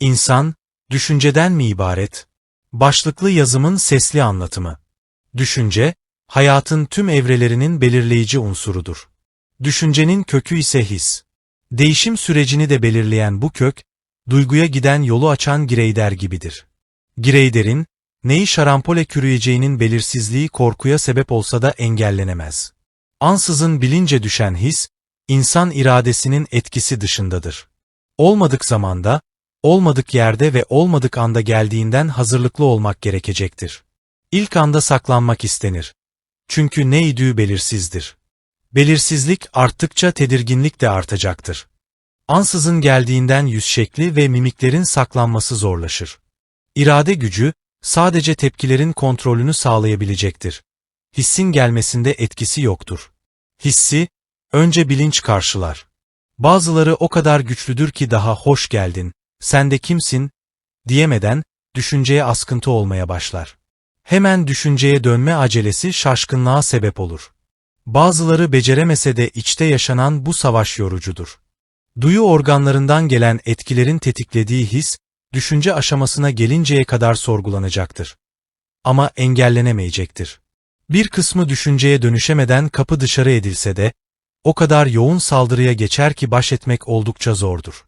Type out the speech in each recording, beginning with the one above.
İnsan, düşünceden mi ibaret? Başlıklı yazımın sesli anlatımı. Düşünce, hayatın tüm evrelerinin belirleyici unsurudur. Düşüncenin kökü ise his. Değişim sürecini de belirleyen bu kök, duyguya giden yolu açan gireyder gibidir. Gireyderin, neyi şarampole kürüyeceğinin belirsizliği korkuya sebep olsa da engellenemez. Ansızın bilince düşen his, insan iradesinin etkisi dışındadır. Olmadık zamanda, olmadık yerde ve olmadık anda geldiğinden hazırlıklı olmak gerekecektir. İlk anda saklanmak istenir. Çünkü ne idüğü belirsizdir. Belirsizlik arttıkça tedirginlik de artacaktır. Ansızın geldiğinden yüz şekli ve mimiklerin saklanması zorlaşır. İrade gücü, sadece tepkilerin kontrolünü sağlayabilecektir. Hissin gelmesinde etkisi yoktur. Hissi, önce bilinç karşılar. Bazıları o kadar güçlüdür ki daha hoş geldin, sen de kimsin, diyemeden, düşünceye askıntı olmaya başlar. Hemen düşünceye dönme acelesi şaşkınlığa sebep olur. Bazıları beceremese de içte yaşanan bu savaş yorucudur. Duyu organlarından gelen etkilerin tetiklediği his, düşünce aşamasına gelinceye kadar sorgulanacaktır. Ama engellenemeyecektir. Bir kısmı düşünceye dönüşemeden kapı dışarı edilse de, o kadar yoğun saldırıya geçer ki baş etmek oldukça zordur.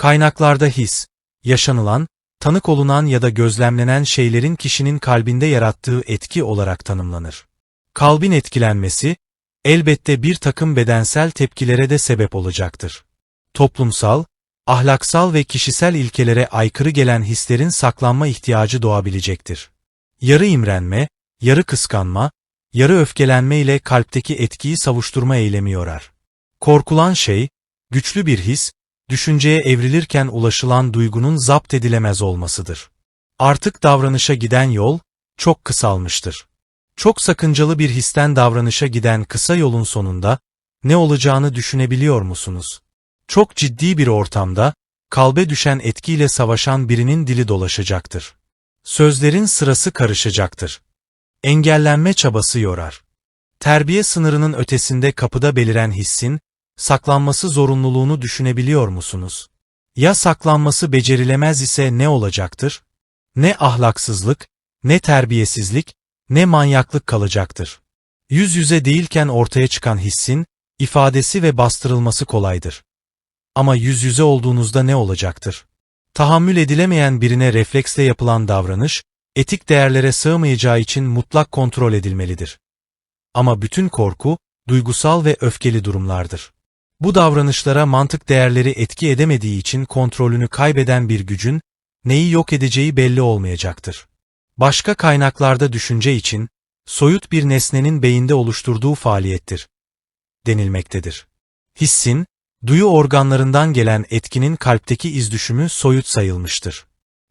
Kaynaklarda his, yaşanılan, tanık olunan ya da gözlemlenen şeylerin kişinin kalbinde yarattığı etki olarak tanımlanır. Kalbin etkilenmesi, elbette bir takım bedensel tepkilere de sebep olacaktır. Toplumsal, ahlaksal ve kişisel ilkelere aykırı gelen hislerin saklanma ihtiyacı doğabilecektir. Yarı imrenme, yarı kıskanma, yarı öfkelenme ile kalpteki etkiyi savuşturma eylemi yorar. Korkulan şey, güçlü bir his, düşünceye evrilirken ulaşılan duygunun zapt edilemez olmasıdır. Artık davranışa giden yol, çok kısalmıştır. Çok sakıncalı bir histen davranışa giden kısa yolun sonunda, ne olacağını düşünebiliyor musunuz? Çok ciddi bir ortamda, kalbe düşen etkiyle savaşan birinin dili dolaşacaktır. Sözlerin sırası karışacaktır. Engellenme çabası yorar. Terbiye sınırının ötesinde kapıda beliren hissin, saklanması zorunluluğunu düşünebiliyor musunuz? Ya saklanması becerilemez ise ne olacaktır? Ne ahlaksızlık, ne terbiyesizlik, ne manyaklık kalacaktır. Yüz yüze değilken ortaya çıkan hissin, ifadesi ve bastırılması kolaydır. Ama yüz yüze olduğunuzda ne olacaktır? Tahammül edilemeyen birine refleksle yapılan davranış, etik değerlere sığmayacağı için mutlak kontrol edilmelidir. Ama bütün korku, duygusal ve öfkeli durumlardır. Bu davranışlara mantık değerleri etki edemediği için kontrolünü kaybeden bir gücün, neyi yok edeceği belli olmayacaktır. Başka kaynaklarda düşünce için, soyut bir nesnenin beyinde oluşturduğu faaliyettir, denilmektedir. Hissin, duyu organlarından gelen etkinin kalpteki izdüşümü soyut sayılmıştır.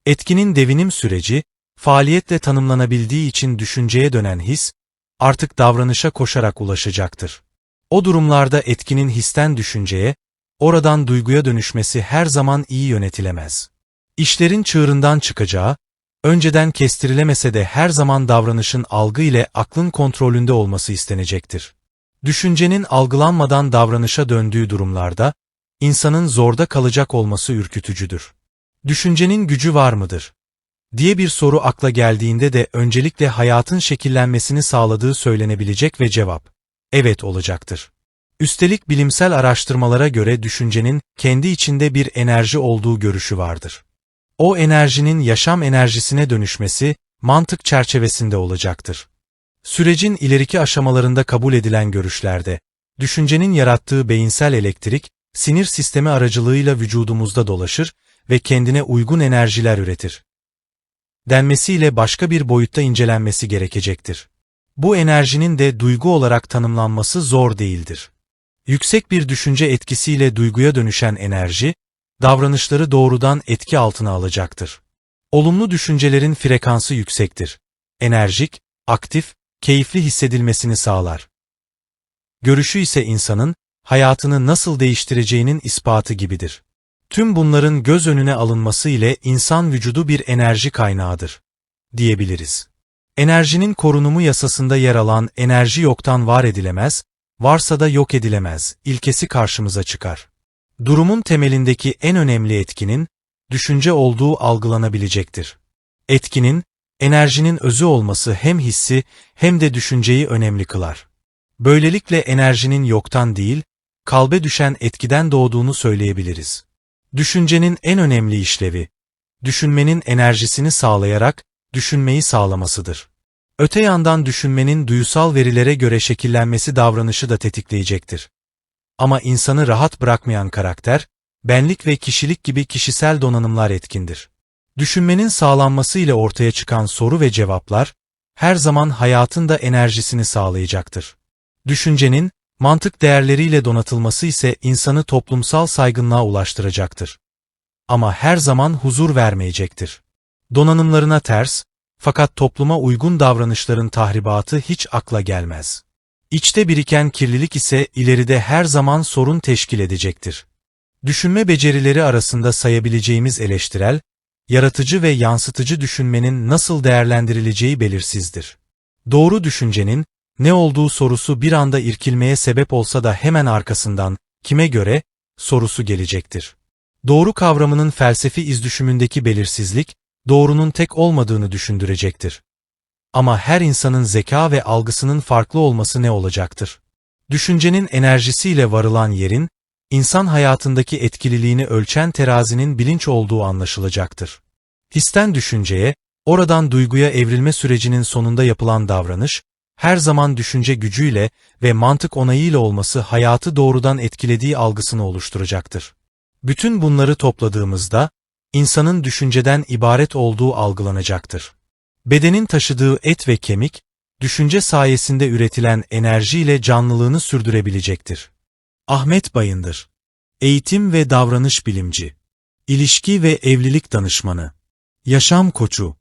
Etkinin devinim süreci, faaliyetle tanımlanabildiği için düşünceye dönen his, artık davranışa koşarak ulaşacaktır. O durumlarda etkinin histen düşünceye, oradan duyguya dönüşmesi her zaman iyi yönetilemez. İşlerin çığırından çıkacağı, önceden kestirilemese de her zaman davranışın algı ile aklın kontrolünde olması istenecektir. Düşüncenin algılanmadan davranışa döndüğü durumlarda, insanın zorda kalacak olması ürkütücüdür. Düşüncenin gücü var mıdır? diye bir soru akla geldiğinde de öncelikle hayatın şekillenmesini sağladığı söylenebilecek ve cevap, evet olacaktır. Üstelik bilimsel araştırmalara göre düşüncenin kendi içinde bir enerji olduğu görüşü vardır. O enerjinin yaşam enerjisine dönüşmesi, mantık çerçevesinde olacaktır. Sürecin ileriki aşamalarında kabul edilen görüşlerde, düşüncenin yarattığı beyinsel elektrik, sinir sistemi aracılığıyla vücudumuzda dolaşır ve kendine uygun enerjiler üretir. Denmesiyle başka bir boyutta incelenmesi gerekecektir. Bu enerjinin de duygu olarak tanımlanması zor değildir. Yüksek bir düşünce etkisiyle duyguya dönüşen enerji, davranışları doğrudan etki altına alacaktır. Olumlu düşüncelerin frekansı yüksektir. Enerjik, aktif, keyifli hissedilmesini sağlar. Görüşü ise insanın, hayatını nasıl değiştireceğinin ispatı gibidir. Tüm bunların göz önüne alınması ile insan vücudu bir enerji kaynağıdır, diyebiliriz. Enerjinin korunumu yasasında yer alan enerji yoktan var edilemez, varsa da yok edilemez ilkesi karşımıza çıkar. Durumun temelindeki en önemli etkinin, düşünce olduğu algılanabilecektir. Etkinin, enerjinin özü olması hem hissi hem de düşünceyi önemli kılar. Böylelikle enerjinin yoktan değil, kalbe düşen etkiden doğduğunu söyleyebiliriz. Düşüncenin en önemli işlevi, düşünmenin enerjisini sağlayarak düşünmeyi sağlamasıdır. Öte yandan düşünmenin duyusal verilere göre şekillenmesi davranışı da tetikleyecektir. Ama insanı rahat bırakmayan karakter, benlik ve kişilik gibi kişisel donanımlar etkindir. Düşünmenin sağlanması ile ortaya çıkan soru ve cevaplar, her zaman hayatın da enerjisini sağlayacaktır. Düşüncenin, mantık değerleriyle donatılması ise insanı toplumsal saygınlığa ulaştıracaktır. Ama her zaman huzur vermeyecektir. Donanımlarına ters, fakat topluma uygun davranışların tahribatı hiç akla gelmez. İçte biriken kirlilik ise ileride her zaman sorun teşkil edecektir. Düşünme becerileri arasında sayabileceğimiz eleştirel, yaratıcı ve yansıtıcı düşünmenin nasıl değerlendirileceği belirsizdir. Doğru düşüncenin, ne olduğu sorusu bir anda irkilmeye sebep olsa da hemen arkasından, kime göre, sorusu gelecektir. Doğru kavramının felsefi izdüşümündeki belirsizlik, doğrunun tek olmadığını düşündürecektir. Ama her insanın zeka ve algısının farklı olması ne olacaktır? Düşüncenin enerjisiyle varılan yerin, insan hayatındaki etkililiğini ölçen terazinin bilinç olduğu anlaşılacaktır. Histen düşünceye, oradan duyguya evrilme sürecinin sonunda yapılan davranış, her zaman düşünce gücüyle ve mantık onayıyla olması hayatı doğrudan etkilediği algısını oluşturacaktır. Bütün bunları topladığımızda, insanın düşünceden ibaret olduğu algılanacaktır. Bedenin taşıdığı et ve kemik, düşünce sayesinde üretilen enerjiyle canlılığını sürdürebilecektir. Ahmet Bayındır Eğitim ve davranış bilimci İlişki ve evlilik danışmanı Yaşam koçu